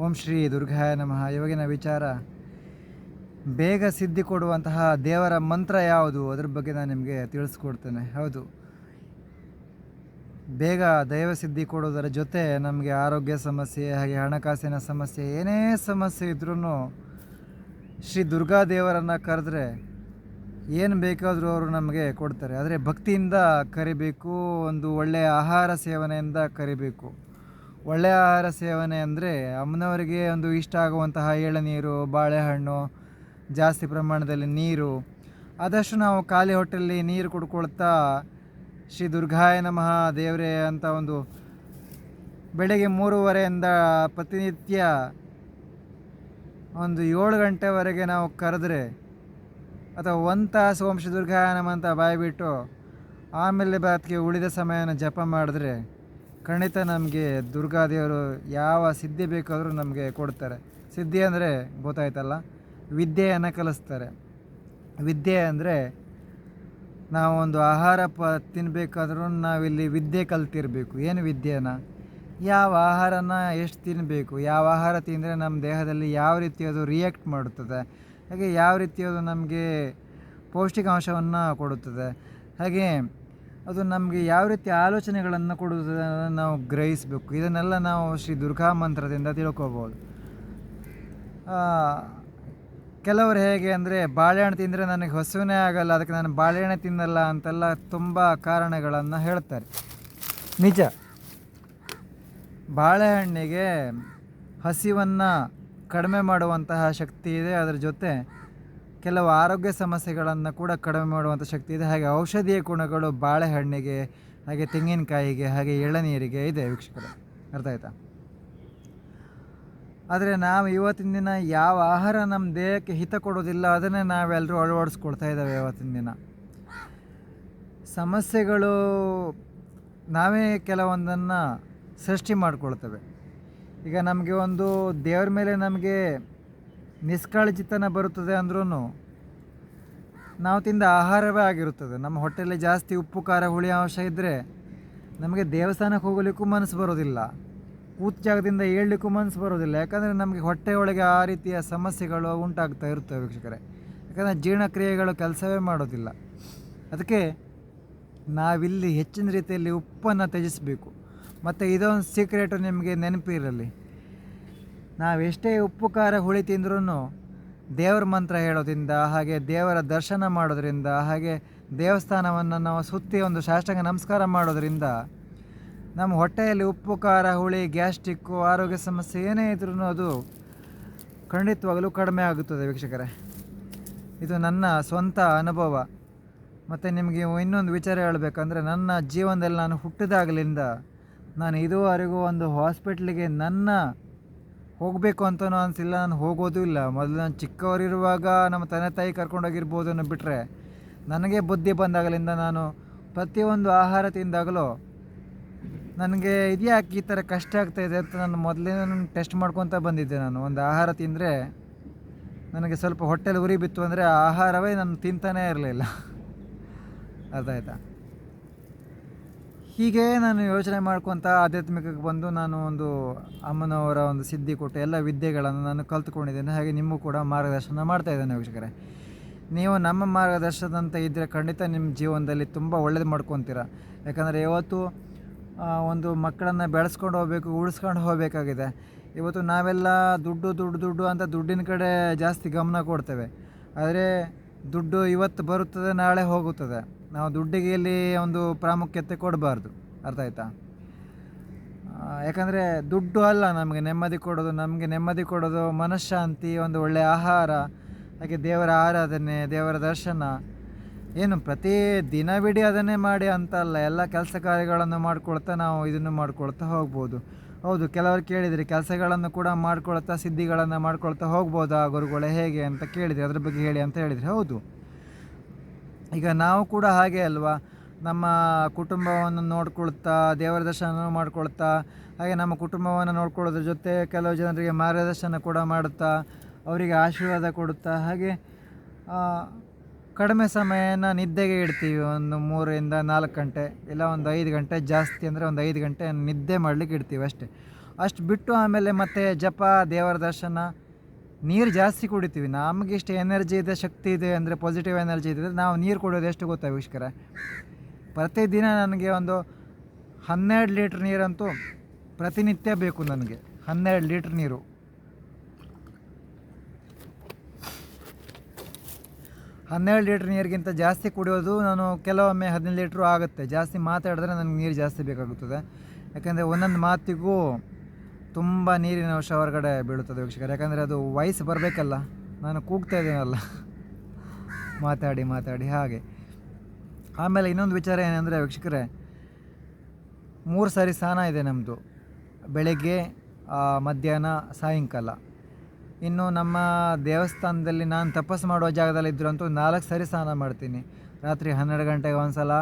ಓಂ ಶ್ರೀ ದುರ್ಗಾಯ ನಮಃ. ಇವಾಗಿನ ವಿಚಾರ, ಬೇಗ ಸಿದ್ಧಿ ಕೊಡುವಂತಹ ದೇವರ ಮಂತ್ರ ಯಾವುದು? ಅದ್ರ ಬಗ್ಗೆ ನಾನು ನಿಮಗೆ ತಿಳಿಸ್ಕೊಡ್ತೇನೆ. ಹೌದು. ಬೇಗ ದೈವ ಸಿದ್ಧಿ ಕೊಡೋದರ ಜೊತೆ ನಮಗೆ ಆರೋಗ್ಯ ಸಮಸ್ಯೆ, ಹಾಗೆ ಹಣಕಾಸಿನ ಸಮಸ್ಯೆ, ಏನೇ ಸಮಸ್ಯೆ ಇದ್ರೂ ಶ್ರೀ ದುರ್ಗಾ ದೇವರನ್ನು ಕರೆದ್ರೆ ಏನು ಬೇಕಾದರೂ ಅವರು ನಮಗೆ ಕೊಡ್ತಾರೆ. ಆದರೆ ಭಕ್ತಿಯಿಂದ ಕರಿಬೇಕು, ಒಂದು ಒಳ್ಳೆಯ ಆಹಾರ ಸೇವನೆಯಿಂದ ಕರಿಬೇಕು. ಒಳ್ಳೆಯ ಆಹಾರ ಸೇವನೆ ಅಂದರೆ ಅಮ್ಮನವರಿಗೆ ಒಂದು ಇಷ್ಟ ಆಗುವಂತಹ ಎಳನೀರು ಬಾಳೆಹಣ್ಣು, ಜಾಸ್ತಿ ಪ್ರಮಾಣದಲ್ಲಿ ನೀರು. ಆದಷ್ಟು ನಾವು ಖಾಲಿ ಹೊಟ್ಟೆಯಲ್ಲಿ ನೀರು ಕುಡ್ಕೊಳ್ತಾ ಶ್ರೀ ದುರ್ಗಾಯ ನಮಃ ದೇವರೇ ಅಂತ ಒಂದು ಬೆಳಗ್ಗೆ ಮೂರುವರೆಯಿಂದ ಪ್ರತಿನಿತ್ಯ ಒಂದು ಏಳು ಗಂಟೆವರೆಗೆ ನಾವು ಕರೆದ್ರೆ ಅಥವಾ ಒಂದು ತಾಸು ವಂಶ ದುರ್ಗಾಯ ನಮಃ ಅಂತ ಬಾಯ್ಬಿಟ್ಟು ಆಮೇಲೆ ಬಾತ್ಗೆ ಉಳಿದ ಸಮಯನ ಜಪ ಮಾಡಿದ್ರೆ ಖಂಡಿತ ನಮಗೆ ದುರ್ಗಾದೇವರು ಯಾವ ಸಿದ್ಧಿ ಬೇಕಾದರೂ ನಮಗೆ ಕೊಡ್ತಾರೆ. ಸಿದ್ಧಿ ಅಂದರೆ ಗೊತ್ತಾಯ್ತಲ್ಲ? ವಿದ್ಯೆಯನ್ನು ಕಲಿಸ್ತಾರೆ. ವಿದ್ಯೆ ಅಂದರೆ ನಾವೊಂದು ಆಹಾರ ಪ ತಿನ್ನಬೇಕಾದ್ರೂ ನಾವಿಲ್ಲಿ ವಿದ್ಯೆ ಕಲ್ತಿರಬೇಕು. ಏನು ವಿದ್ಯೆನ? ಯಾವ ಆಹಾರನ ಎಷ್ಟು ತಿನ್ನಬೇಕು ಯಾವ ಆಹಾರ ತಿಂದರೆ ನಮ್ಮ ದೇಹದಲ್ಲಿ ಯಾವ ರೀತಿ ಅದು ರಿಯಾಕ್ಟ್ ಮಾಡುತ್ತದೆ? ಹಾಗೆ ಯಾವ ರೀತಿ ಅದು ನಮಗೆ ಪೌಷ್ಟಿಕಾಂಶವನ್ನು ಕೊಡುತ್ತದೆ? ಹಾಗೆ ಅದು ನಮಗೆ ಯಾವ ರೀತಿ ಆಲೋಚನೆಗಳನ್ನು ಕೊಡುವುದನ್ನು ನಾವು ಗ್ರಹಿಸಬೇಕು. ಇದನ್ನೆಲ್ಲ ನಾವು ಶ್ರೀ ದುರ್ಗಾ ಮಂತ್ರದಿಂದ ತಿಳ್ಕೊಬೋದು. ಕೆಲವರು ಹೇಗೆ ಅಂದರೆ, ಬಾಳೆಹಣ್ಣು ತಿಂದರೆ ನನಗೆ ಹಸುವೇ ಆಗಲ್ಲ, ಅದಕ್ಕೆ ನಾನು ಬಾಳೆಹಣ್ಣು ತಿನ್ನಲ್ಲ ಅಂತೆಲ್ಲ ತುಂಬ ಕಾರಣಗಳನ್ನು ಹೇಳ್ತಾರೆ. ನಿಜ. ಬಾಳೆಹಣ್ಣಿಗೆ ಹಸಿವನ್ನು ಕಡಿಮೆ ಮಾಡುವಂತಹ ಶಕ್ತಿ ಇದೆ ಅದರ ಜೊತೆ ಕೆಲವು ಆರೋಗ್ಯ ಸಮಸ್ಯೆಗಳನ್ನು ಕೂಡ ಕಡಿಮೆ ಮಾಡುವಂಥ ಶಕ್ತಿ ಇದೆ. ಹಾಗೆ ಔಷಧೀಯ ಗುಣಗಳು ಬಾಳೆಹಣ್ಣಿಗೆ, ಹಾಗೆ ತೆಂಗಿನಕಾಯಿಗೆ, ಹಾಗೆ ಎಳನೀರಿಗೆ ಇದೆ ವೀಕ್ಷಕರೇ. ಅರ್ಥ ಆಯ್ತಾ? ಆದರೆ ನಾವು ಇವತ್ತಿನ ದಿನ ಯಾವ ಆಹಾರ ನಮ್ಮ ದೇಹಕ್ಕೆ ಹಿತ ಕೊಡೋದಿಲ್ಲ ಅದನ್ನೇ ನಾವೆಲ್ಲರೂ ಅಳವಡಿಸ್ಕೊಳ್ತಾ ಇದ್ದಾವೆ ಇವತ್ತಿನ ದಿನ. ಸಮಸ್ಯೆಗಳು ನಾವೇ ಕೆಲವೊಂದನ್ನು ಸೃಷ್ಟಿ ಮಾಡಿಕೊಳ್ತೇವೆ. ಈಗ ನಮಗೆ ಒಂದು ದೇವ್ರ ಮೇಲೆ ನಮಗೆ ನಿಷ್ಕಾಳಜಿತನ ಬರುತ್ತದೆ ಅಂದ್ರೂ ನಾವು ತಿಂದ ಆಹಾರವೇ ಆಗಿರುತ್ತದೆ. ನಮ್ಮ ಹೊಟ್ಟೆಯಲ್ಲಿ ಜಾಸ್ತಿ ಉಪ್ಪು, ಖಾರ, ಹುಳಿ ಅಂಶ ಇದ್ದರೆ ನಮಗೆ ದೇವಸ್ಥಾನಕ್ಕೆ ಹೋಗಲಿಕ್ಕೂ ಮನಸ್ಸು ಬರೋದಿಲ್ಲ ಕೂತ ಜಾಗದಿಂದ ಏಳಲಿಕ್ಕೂ ಮನಸ್ಸು ಬರೋದಿಲ್ಲ ಯಾಕಂದರೆ ನಮಗೆ ಹೊಟ್ಟೆಯೊಳಗೆ ಆ ರೀತಿಯ ಸಮಸ್ಯೆಗಳು ಉಂಟಾಗ್ತಾ ಇರ್ತವೆ ವೀಕ್ಷಕರೇ. ಯಾಕಂದರೆ ಜೀರ್ಣಕ್ರಿಯೆಗಳು ಕೆಲಸವೇ ಮಾಡೋದಿಲ್ಲ. ಅದಕ್ಕೆ ನಾವಿಲ್ಲಿ ಹೆಚ್ಚಿನ ರೀತಿಯಲ್ಲಿ ಉಪ್ಪನ್ನು ತ್ಯಜಿಸಬೇಕು. ಮತ್ತು ಇದೊಂದು ಸೀಕ್ರೆಟು ನಿಮಗೆ ನೆನಪಿರಲಿ. ನಾವೆಷ್ಟೇ ಉಪ್ಪು, ಖಾರ, ಹುಳಿ ತಿಂದ್ರೂ ದೇವರ ಮಂತ್ರ ಹೇಳೋದ್ರಿಂದ, ಹಾಗೆ ದೇವರ ದರ್ಶನ ಮಾಡೋದ್ರಿಂದ, ಹಾಗೆ ದೇವಸ್ಥಾನವನ್ನು ನಾವು ಸುತ್ತಿ ಒಂದು ಸಾಷ್ಟಾಂಗ ನಮಸ್ಕಾರ ಮಾಡೋದ್ರಿಂದ ನಮ್ಮ ಹೊಟ್ಟೆಯಲ್ಲಿ ಉಪ್ಪು, ಖಾರ, ಹುಳಿ ಗ್ಯಾಸ್ಟ್ರಿಕ್ಕು ಆರೋಗ್ಯ ಸಮಸ್ಯೆ ಏನೇ ಇದ್ರೂ ಅದು ಖಂಡಿತವಾಗಲೂ ಕಡಿಮೆ ಆಗುತ್ತದೆ ವೀಕ್ಷಕರೇ. ಇದು ನನ್ನ ಸ್ವಂತ ಅನುಭವ. ಮತ್ತು ನಿಮಗೆ ಇನ್ನೊಂದು ವಿಚಾರ ಹೇಳಬೇಕಂದ್ರೆ, ನನ್ನ ಜೀವನದಲ್ಲಿ ನಾನು ಹುಟ್ಟಿದಾಗಲಿಂದ ನಾನು ಇದುವರೆಗೂ ಒಂದು ಹಾಸ್ಪಿಟ್ಲಿಗೆ ನನ್ನ ಹೋಗಬೇಕು ಅಂತನೂ ಅನಿಸಿಲ್ಲ ನಾನು ಹೋಗೋದು ಇಲ್ಲ. ಮೊದಲು ನಾನು ಚಿಕ್ಕವರಿರುವಾಗ ನಮ್ಮ ತಂದೆ ತಾಯಿ ಕರ್ಕೊಂಡೋಗಿರ್ಬೋದು ಅನ್ನೋ ಬಿಟ್ಟರೆ ನನಗೆ ಬುದ್ಧಿ ಬಂದಾಗಲಿಂದ ನಾನು ಪ್ರತಿಯೊಂದು ಆಹಾರ ತಿಂದಾಗಲೂ ನನಗೆ ಇದ್ಯಾಕೆ ಈ ಥರ ಕಷ್ಟ ಆಗ್ತಾಯಿದೆ ಅಂತ ನಾನು ಮೊದಲೇ ಟೆಸ್ಟ್ ಮಾಡ್ಕೊತ ಬಂದಿದ್ದೆ ನಾನು. ಒಂದು ಆಹಾರ ತಿಂದರೆ ನನಗೆ ಸ್ವಲ್ಪ ಹೊಟ್ಟೆಲಿ ಉರಿ ಬಿತ್ತು ಅಂದರೆ ಆ ಆಹಾರವೇ ನಾನು ತಿಂತಾನೇ ಇರಲಿಲ್ಲ. ಅರ್ಥ ಆಯ್ತಾ? ಹೀಗೆ ನಾನು ಯೋಚನೆ ಮಾಡ್ಕೊತ ಆಧ್ಯಾತ್ಮಿಕಕ್ಕೆ ಬಂದು ನಾನು ಒಂದು ಅಮ್ಮನವರ ಒಂದು ಸಿದ್ಧಿ ಕೊಟ್ಟು ಎಲ್ಲ ವಿದ್ಯೆಗಳನ್ನು ನಾನು ಕಲ್ತ್ಕೊಂಡಿದ್ದೇನೆ. ಹಾಗೆ ನಿಮಗೂ ಕೂಡ ಮಾರ್ಗದರ್ಶನ ಮಾಡ್ತಾ ಇದ್ದೇನೆ ವೀಕ್ಷಕರೇ. ನೀವು ನಮ್ಮ ಮಾರ್ಗದರ್ಶನದಂತೆ ಇದ್ದರೆ ಖಂಡಿತ ನಿಮ್ಮ ಜೀವನದಲ್ಲಿ ತುಂಬ ಒಳ್ಳೇದು ಮಾಡ್ಕೊತೀರ. ಯಾಕಂದರೆ ಇವತ್ತು ಒಂದು ಮಕ್ಕಳನ್ನು ಬೆಳೆಸ್ಕೊಂಡು ಹೋಗಬೇಕು, ಉಳಿಸ್ಕೊಂಡು ಹೋಗಬೇಕಾಗಿದೆ. ಇವತ್ತು ನಾವೆಲ್ಲ ದುಡ್ಡು ದುಡ್ಡು ದುಡ್ಡು ಅಂತ ದುಡ್ಡಿನ ಕಡೆ ಜಾಸ್ತಿ ಗಮನ ಕೊಡ್ತೇವೆ. ಆದರೆ ದುಡ್ಡು ಇವತ್ತು ಬರುತ್ತದೆ, ನಾಳೆ ಹೋಗುತ್ತದೆ. ನಾವು ದುಡ್ಡಿಗೆ ಇಲ್ಲಿ ಒಂದು ಪ್ರಾಮುಖ್ಯತೆ ಕೊಡಬಾರ್ದು. ಅರ್ಥ ಆಯ್ತಾ? ಯಾಕಂದರೆ ದುಡ್ಡು ಅಲ್ಲ ನಮಗೆ ನೆಮ್ಮದಿ ಕೊಡೋದು, ನಮಗೆ ನೆಮ್ಮದಿ ಕೊಡೋದು ಮನಃಶಾಂತಿ, ಒಂದು ಒಳ್ಳೆಯ ಆಹಾರ, ಹಾಗೆ ದೇವರ ಆರಾಧನೆ, ದೇವರ ದರ್ಶನ. ಏನು ಪ್ರತಿ ದಿನವಿಡೀ ಅದನ್ನೇ ಮಾಡಿ ಅಂತ ಅಲ್ಲ, ಎಲ್ಲ ಕೆಲಸ ಕಾರ್ಯಗಳನ್ನು ಮಾಡ್ಕೊಳ್ತಾ ನಾವು ಇದನ್ನು ಮಾಡ್ಕೊಳ್ತಾ ಹೋಗ್ಬೋದು. ಹೌದು, ಕೆಲವರು ಕೇಳಿದರೆ ಕೆಲಸಗಳನ್ನು ಕೂಡ ಮಾಡ್ಕೊಳ್ತಾ, ಸಿದ್ಧಿಗಳನ್ನು ಮಾಡ್ಕೊಳ್ತಾ ಹೋಗ್ಬೋದಾ ಗುರುಗಳೇ? ಹೇಗೆ ಅಂತ ಕೇಳಿದರೆ, ಅದ್ರ ಬಗ್ಗೆ ಹೇಳಿ ಅಂತ ಹೇಳಿದರೆ, ಹೌದು. ಈಗ ನಾವು ಕೂಡ ಹಾಗೆ ಅಲ್ವಾ? ನಮ್ಮ ಕುಟುಂಬವನ್ನು ನೋಡ್ಕೊಳ್ತಾ, ದೇವರ ದರ್ಶನ ಮಾಡ್ಕೊಳ್ತಾ, ಹಾಗೆ ನಮ್ಮ ಕುಟುಂಬವನ್ನು ನೋಡ್ಕೊಳ್ಳೋದ್ರ ಜೊತೆ ಕೆಲವು ಜನರಿಗೆ ಮಾರ್ಗದರ್ಶನ ಕೂಡ ಮಾಡುತ್ತಾ, ಅವರಿಗೆ ಆಶೀರ್ವಾದ ಕೊಡುತ್ತಾ, ಹಾಗೆ ಕಡಿಮೆ ಸಮಯನ ನಿದ್ದೆಗೆ ಇಡ್ತೀವಿ. ಒಂದು ಮೂರರಿಂದ ನಾಲ್ಕು ಗಂಟೆ, ಇಲ್ಲ ಒಂದು ಐದು ಗಂಟೆ, ಜಾಸ್ತಿ ಅಂದರೆ ಒಂದು ಐದು ಗಂಟೆ ನಿದ್ದೆ ಮಾಡಲಿಕ್ಕೆ ಇಡ್ತೀವಿ ಅಷ್ಟೇ. ಅಷ್ಟು ಬಿಟ್ಟು ಆಮೇಲೆ ಮತ್ತೆ ಜಪ, ದೇವರ ದರ್ಶನ ನೀರು ಜಾಸ್ತಿ ಕುಡಿತೀವಿ. ನಮಗೆ ಇಷ್ಟು ಎನರ್ಜಿ ಇದೆ, ಶಕ್ತಿ ಇದೆ ಅಂದರೆ ಪಾಸಿಟಿವ್ ಎನರ್ಜಿ ಇದೆ ನಾವು ನೀರು ಕುಡಿಯೋದು ಎಷ್ಟು ಗೊತ್ತಾ ಪ್ರತಿದಿನ ನನಗೆ ಒಂದು ಹನ್ನೆರಡು ಲೀಟ್ರ್ ನೀರಂತೂ ಪ್ರತಿನಿತ್ಯ ಬೇಕು ನನಗೆ. ಹನ್ನೆರಡು ಲೀಟ್ರ್ ನೀರು. ಹನ್ನೆರಡು ಲೀಟ್ರ್ ನೀರಿಗಿಂತ ಜಾಸ್ತಿ ಕುಡಿಯೋದು ನಾನು ಕೆಲವೊಮ್ಮೆ ಹದಿನೈದು ಲೀಟ್ರು ಆಗುತ್ತೆ. ಜಾಸ್ತಿ ಮಾತಾಡಿದ್ರೆ ನನಗೆ ನೀರು ಜಾಸ್ತಿ ಬೇಕಾಗುತ್ತದೆ. ಯಾಕೆಂದರೆ ಒಂದೊಂದು ಮಾತಿಗೂ ತುಂಬ ನೀರಿನ ಅಂಶ ಹೊರಗಡೆ ಬೀಳುತ್ತದೆ ವೀಕ್ಷಕರು. ಯಾಕಂದರೆ ಅದು ವಯಸ್ಸು ಬರಬೇಕಲ್ಲ, ನಾನು ಕೂಗ್ತಾ ಇದ್ದೀನಲ್ಲ. ಮಾತಾಡಿ ಮಾತಾಡಿ, ಹಾಗೆ. ಆಮೇಲೆ ಇನ್ನೊಂದು ವಿಚಾರ ಏನಂದರೆ ವೀಕ್ಷಕರೇ, ಮೂರು ಸಾರಿ ಸ್ನಾನ ಇದೆ ನಮ್ಮದು ಬೆಳಗ್ಗೆ ಮಧ್ಯಾಹ್ನ, ಸಾಯಂಕಾಲ. ಇನ್ನು ನಮ್ಮ ದೇವಸ್ಥಾನದಲ್ಲಿ ನಾನು ತಪಸ್ಸು ಮಾಡುವ ಜಾಗದಲ್ಲಿ ಇದ್ರಂತೂ ನಾಲ್ಕು ಸಾರಿ ಸ್ನಾನ ಮಾಡ್ತೀನಿ. ರಾತ್ರಿ ಹನ್ನೆರಡು ಗಂಟೆಗೆ ಒಂದು ಸಲ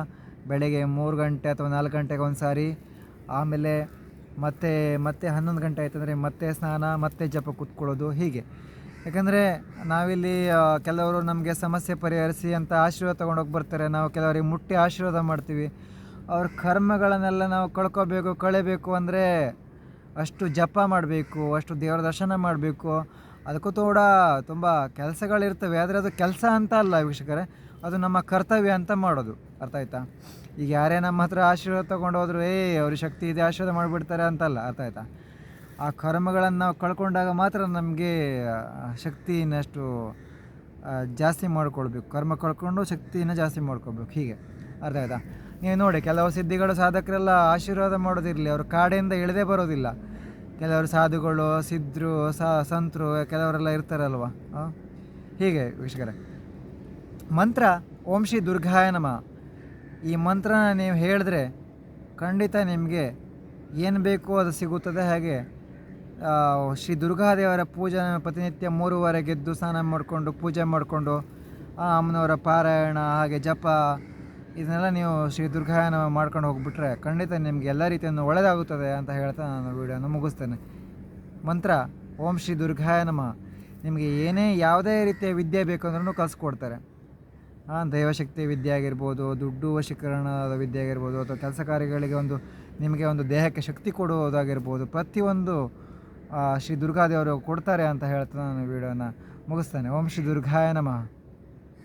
ಬೆಳಗ್ಗೆ ಮೂರು ಗಂಟೆ ಅಥವಾ ನಾಲ್ಕು ಗಂಟೆಗೆ ಒಂದು ಸಾರಿ ಆಮೇಲೆ ಮತ್ತೆ ಮತ್ತೆ ಹನ್ನೊಂದು ಗಂಟೆ ಆಯ್ತಂದರೆ ಮತ್ತೆ ಸ್ನಾನ, ಮತ್ತೆ ಜಪ ಕೂತ್ಕೊಳ್ಳೋದು ಹೀಗೆ. ಯಾಕಂದರೆ ನಾವಿಲ್ಲಿ ಕೆಲವರು ನಮಗೆ ಸಮಸ್ಯೆ ಪರಿಹರಿಸಿ ಅಂತ ಆಶೀರ್ವಾದ ತೊಗೊಂಡೋಗಿ ಬರ್ತಾರೆ. ನಾವು ಕೆಲವರಿಗೆ ಮುಟ್ಟಿ ಆಶೀರ್ವಾದ ಮಾಡ್ತೀವಿ. ಅವ್ರ ಕರ್ಮಗಳನ್ನೆಲ್ಲ ನಾವು ಕಳ್ಕೊಬೇಕು, ಕಳೆಬೇಕು ಅಂದರೆ ಅಷ್ಟು ಜಪ ಮಾಡಬೇಕು, ಅಷ್ಟು ದೇವರ ದರ್ಶನ ಮಾಡಬೇಕು. ಅದಕ್ಕೂ ಕೂಡ ತುಂಬ ಕೆಲಸಗಳಿರ್ತವೆ. ಆದರೆ ಅದು ಕೆಲಸ ಅಂತ ಅಲ್ಲ ವೀಕ್ಷಕರೇ. ಅದು ನಮ್ಮ ಕರ್ತವ್ಯ ಅಂತ ಮಾಡೋದು. ಅರ್ಥ ಆಯ್ತಾ? ಈಗ ಯಾರೇ ನಮ್ಮ ಹತ್ರ ಆಶೀರ್ವಾದ ತೊಗೊಂಡು ಹೋದ್ರು, ಏ ಅವ್ರಿಗೆ ಶಕ್ತಿ ಇದೆ, ಆಶೀರ್ವಾದ ಮಾಡಿಬಿಡ್ತಾರೆ ಅಂತಲ್ಲ, ಅರ್ಥ ಆಯ್ತಾ? ಆ ಕರ್ಮಗಳನ್ನು ನಾವು ಕಳ್ಕೊಂಡಾಗ ಮಾತ್ರ ನಮಗೆ ಶಕ್ತಿಯನ್ನಷ್ಟು ಜಾಸ್ತಿ ಮಾಡ್ಕೊಳ್ಬೇಕು. ಕರ್ಮ ಕಳ್ಕೊಂಡು ಶಕ್ತಿನ ಜಾಸ್ತಿ ಮಾಡ್ಕೊಳ್ಬೇಕು. ಹೀಗೆ. ಅರ್ಥ ಆಯ್ತಾ? ನೀವು ನೋಡಿ, ಕೆಲವು ಸಿದ್ಧಿಗಳು ಸಾಧಕರೆಲ್ಲ ಆಶೀರ್ವಾದ ಮಾಡೋದಿರಲಿ. ಅವರು ಕಾಡೆಯಿಂದ ಇಳದೇ ಬರೋದಿಲ್ಲ. ಕೆಲವರು ಸಾಧುಗಳು ಸಿದ್ಧರು ಸಂತರು, ಕೆಲವರೆಲ್ಲ ಇರ್ತಾರಲ್ವ? ಹೀಗೆ ವೀಕ್ಷಕರೇ. ಮಂತ್ರ, ಓಂ ಶ್ರೀ ದುರ್ಗಾಯ ನಮ. ಈ ಮಂತ್ರನ ನೀವು ಹೇಳಿದ್ರೆ ಖಂಡಿತ ನಿಮಗೆ ಏನು ಬೇಕೋ ಅದು ಸಿಗುತ್ತದೆ ಹಾಗೆ ಶ್ರೀ ದುರ್ಗಾದೇವರ ಪೂಜೆ ಪ್ರತಿನಿತ್ಯ ಮೂರುವರೆ ಗೆದ್ದು ಸ್ನಾನ ಮಾಡಿಕೊಂಡು, ಪೂಜೆ ಮಾಡಿಕೊಂಡು, ಆ, ಅಮ್ಮನವರ ಪಾರಾಯಣ, ಹಾಗೆ ಜಪ, ಇದನ್ನೆಲ್ಲ ನೀವು ಶ್ರೀ ದುರ್ಗಾಯನ ಮಾಡ್ಕೊಂಡು ಹೋಗ್ಬಿಟ್ರೆ ಖಂಡಿತ ನಿಮಗೆ ಎಲ್ಲ ರೀತಿಯನ್ನು ಒಳ್ಳೆಯದಾಗುತ್ತದೆ ಅಂತ ಹೇಳ್ತಾ ನಾನು ವಿಡಿಯೋನ ಮುಗಿಸ್ತೇನೆ. ಮಂತ್ರ, ಓಂ ಶ್ರೀ ದುರ್ಗಾಯ ನಮ. ನಿಮಗೆ ಏನೇ ಯಾವುದೇ ರೀತಿಯ ವಿದ್ಯೆ ಬೇಕಂದ್ರೂ ಕಲಿಸ್ಕೊಡ್ತಾರೆ. ಹಾಂ ದೈವಶಕ್ತಿ ವಿದ್ಯೆ ಆಗಿರ್ಬೋದು, ದುಡ್ಡು ವಶೀಕರಣದ ವಿದ್ಯೆ ಆಗಿರ್ಬೋದು, ಅಥವಾ ಕೆಲಸ ಕಾರ್ಯಗಳಿಗೆ ಒಂದು ನಿಮಗೆ ಒಂದು ದೇಹಕ್ಕೆ ಶಕ್ತಿ ಕೊಡುವುದಾಗಿರ್ಬೋದು, ಪ್ರತಿಯೊಂದು ಶ್ರೀ ದುರ್ಗಾದೇವರು ಕೊಡ್ತಾರೆ ಅಂತ ಹೇಳ್ತಾ ನಾನು ವಿಡಿಯೋನ ಮುಗಿಸ್ತೇನೆ. ಓಂ ಶ್ರೀ ದುರ್ಗಾಯ ನಮಃ.